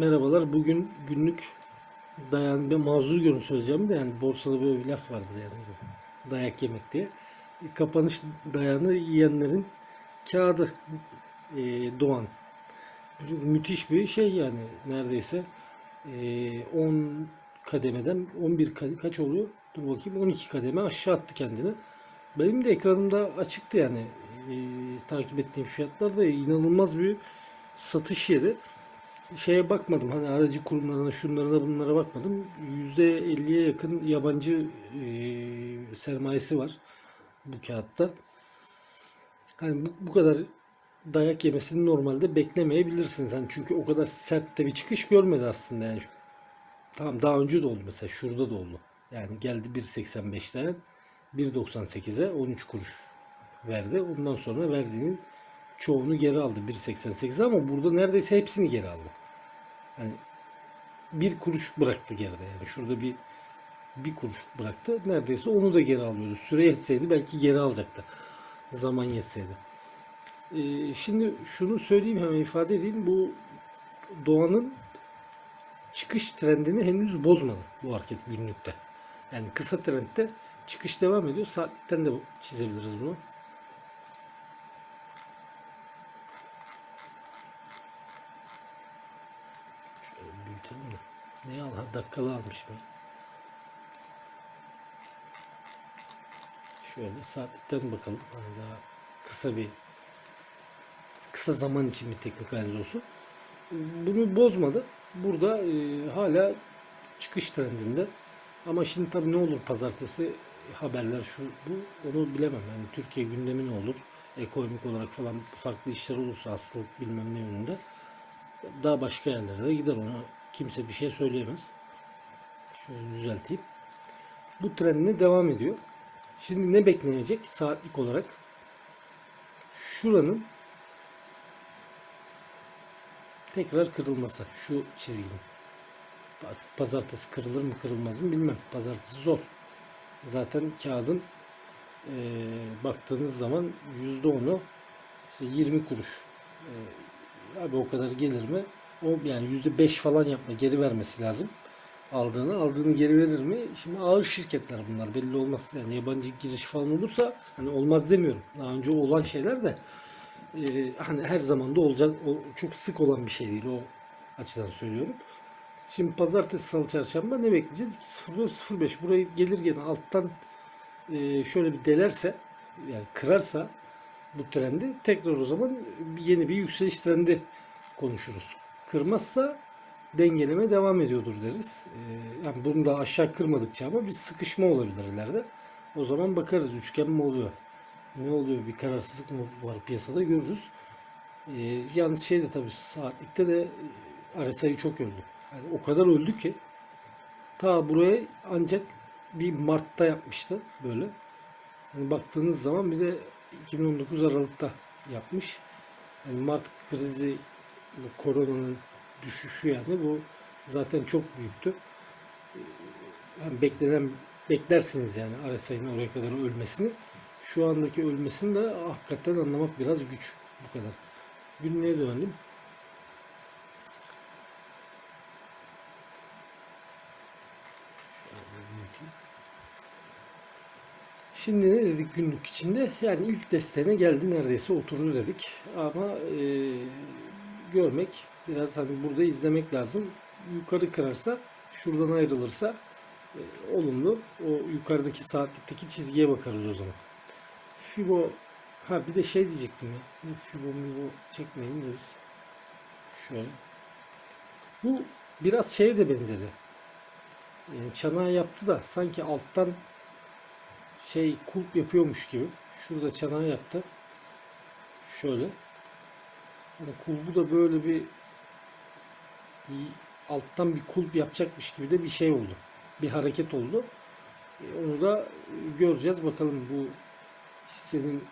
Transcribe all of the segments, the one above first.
Merhabalar. Bugün günlük dayan ve mazur görün söyleyeceğim de yani borsada böyle bir laf vardır yani dayak yemek diye. Kapanış dayanı yiyenlerin kağıdı e, doğan. Çünkü müthiş bir şey yani neredeyse e, 10 kademeden 11 ka- kaç oluyor? Dur bakayım 12 kademe aşağı attı kendini. Benim de ekranımda açıktı yani e, takip ettiğim fiyatlar da inanılmaz bir satış yeri şeye bakmadım hani aracı kurumlarına şunlarına bunlara bakmadım. %50'ye yakın yabancı e, sermayesi var bu kağıtta. Hani bu, bu kadar dayak yemesini normalde beklemeyebilirsiniz. Hani çünkü o kadar sert de bir çıkış görmedi aslında yani. Tamam daha önce de oldu mesela şurada da oldu. Yani geldi 1.85'ten 1.98'e 13 kuruş verdi. Ondan sonra verdiğinin çoğunu geri aldı 1.88 ama burada neredeyse hepsini geri aldı. Hani bir kuruş bıraktı geride yani şurada bir bir kuruş bıraktı. Neredeyse onu da geri alıyordu. Süre yetseydi belki geri alacaktı. Zaman yetseydi. Ee, şimdi şunu söyleyeyim hemen ifade edeyim. Bu Doğan'ın çıkış trendini henüz bozmadı bu hareket günlükte. Yani kısa trendte çıkış devam ediyor. Saatlikten de çizebiliriz bunu. Büyütelim de. Ne al? Ha, dakikalı almışım ya. Şöyle saatlikten bakalım. Hani daha kısa bir kısa zaman için bir teknik analiz olsun. Bunu bozmadı. Burada e, hala çıkış trendinde. Ama şimdi tabii ne olur pazartesi haberler şu bu onu bilemem. Yani Türkiye gündemi ne olur? Ekonomik olarak falan farklı işler olursa hastalık bilmem ne yönünde daha başka yerlere de gider ona kimse bir şey söyleyemez. Şöyle düzelteyim. Bu trendine devam ediyor. Şimdi ne beklenecek saatlik olarak? Şuranın tekrar kırılması. Şu çizginin. Pazartesi kırılır mı kırılmaz mı bilmem. Pazartesi zor. Zaten kağıdın e, baktığınız zaman %10'u işte 20 kuruş. E, abi o kadar gelir mi? O yani %5 falan yapma geri vermesi lazım. Aldığını aldığını geri verir mi? Şimdi ağır şirketler bunlar belli olmaz. Yani yabancı giriş falan olursa hani olmaz demiyorum. Daha önce olan şeyler de e, hani her zaman da olacak o çok sık olan bir şey değil o açıdan söylüyorum. Şimdi pazartesi, salı, çarşamba ne bekleyeceğiz? 0.05 burayı gelir gene alttan e, şöyle bir delerse yani kırarsa bu trendi tekrar o zaman yeni bir yükseliş trendi konuşuruz. Kırmazsa dengeleme devam ediyordur deriz. Ee, yani bunu da aşağı kırmadıkça ama bir sıkışma olabilir ileride. O zaman bakarız üçgen mi oluyor? Ne oluyor? Bir kararsızlık mı var piyasada görürüz. Ee, yalnız şey de tabii saatlikte de RSI çok öldü. Yani o kadar öldü ki ta buraya ancak bir Mart'ta yapmıştı böyle. Yani baktığınız zaman bir de 2019 Aralık'ta yapmış. Yani Mart krizi bu koronanın düşüşü yani bu zaten çok büyüktü. Yani beklenen beklersiniz yani RSI'nin oraya kadar ölmesini. Şu andaki ölmesini de hakikaten anlamak biraz güç bu kadar. Günlüğe dönelim. Şimdi ne dedik günlük içinde? Yani ilk desteğine geldi neredeyse oturdu dedik. Ama e, görmek biraz hani burada izlemek lazım. Yukarı kırarsa şuradan ayrılırsa e, olumlu. O yukarıdaki saatlikteki çizgiye bakarız o zaman. Fibo ha bir de şey diyecektim ya. Fibo Mibo çekmeyin biz. Şöyle. Bu biraz şeye de benzedi. Yani çanağı yaptı da sanki alttan şey kulp yapıyormuş gibi. Şurada çanağı yaptı. Şöyle. Yani kulbu da böyle bir, bir alttan bir kulp yapacakmış gibi de bir şey oldu. Bir hareket oldu. E, onu da göreceğiz. Bakalım bu hissenin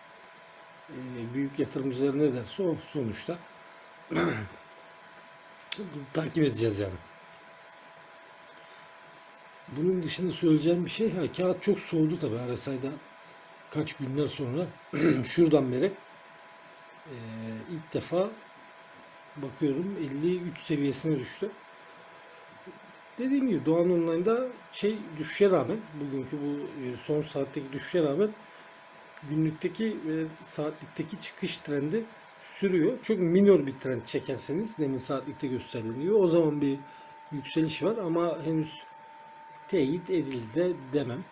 e, büyük yatırımcıları ne derse o sonuçta. takip edeceğiz yani. Bunun dışında söyleyeceğim bir şey, ha, kağıt çok soğudu tabi RSI'da kaç günler sonra şuradan beri e, ilk defa bakıyorum 53 seviyesine düştü. Dediğim gibi Doğan Online'da şey düşüşe rağmen bugünkü bu e, son saatteki düşüşe rağmen günlükteki ve saatlikteki çıkış trendi sürüyor. Çok minor bir trend çekerseniz demin saatlikte gösterdiğim gibi o zaman bir yükseliş var ama henüz teyit edildi de demem.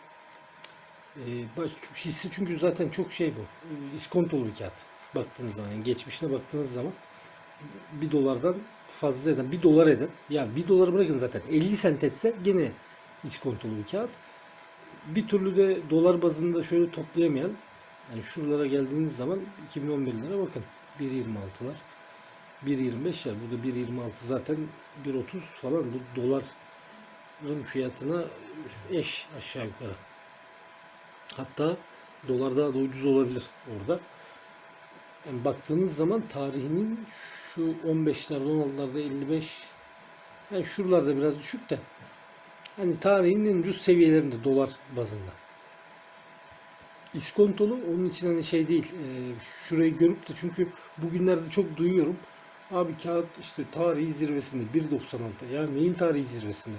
Ee, baş, hissi çünkü zaten çok şey bu. e, İskontolu bir kağıt. Baktığınız zaman yani geçmişine baktığınız zaman bir dolardan fazla eden, bir dolar eden ya bir doları bırakın zaten 50 sent etse gene iskontolu bir kağıt. Bir türlü de dolar bazında şöyle toplayamayan yani şuralara geldiğiniz zaman 2011'lere bakın 1.26'lar 1.25'ler burada 1.26 zaten 1.30 falan bu doların fiyatına eş aşağı yukarı. Hatta dolar daha da ucuz olabilir orada. Yani baktığınız zaman tarihinin şu 15'lerde 16'larda 55 yani şuralarda biraz düşük de hani tarihin en ucuz seviyelerinde dolar bazında. İskontolu onun için hani şey değil. e, şurayı görüp de çünkü bugünlerde çok duyuyorum. Abi kağıt işte tarihi zirvesinde 1.96. Ya neyin tarihi zirvesinde?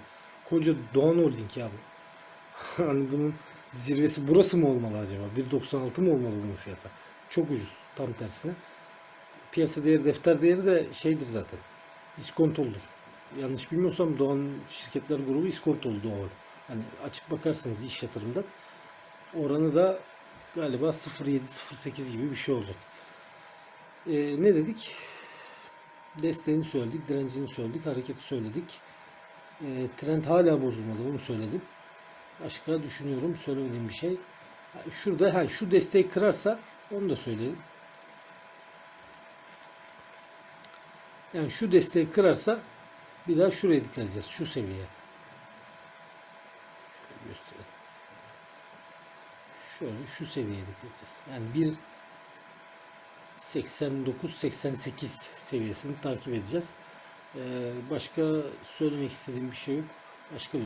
Koca Doğan Holding ya bu. hani bunun zirvesi burası mı olmalı acaba? 1.96 mı olmalı bunun fiyatı? Çok ucuz. Tam tersine. Piyasa değeri, defter değeri de şeydir zaten. İskontoludur. Yanlış bilmiyorsam Doğan Şirketler Grubu iskontolu Doğan. Hani açıp bakarsanız iş yatırımdan oranı da galiba 0.7-0.8 gibi bir şey olacak. Ee, ne dedik? Desteğini söyledik, direncini söyledik, hareketi söyledik. Ee, trend hala bozulmadı, onu söyledim. Başka düşünüyorum, söylemediğim bir şey. Şurada ha, şu desteği kırarsa onu da söyleyelim. Yani şu desteği kırarsa bir daha şuraya dikkat edeceğiz. Şu seviyeye. Şöyle göstereyim. Şöyle şu seviyeye dikkat edeceğiz. Yani 1 89-88 seviyesini takip edeceğiz. Ee, başka söylemek istediğim bir şey yok. Başka bir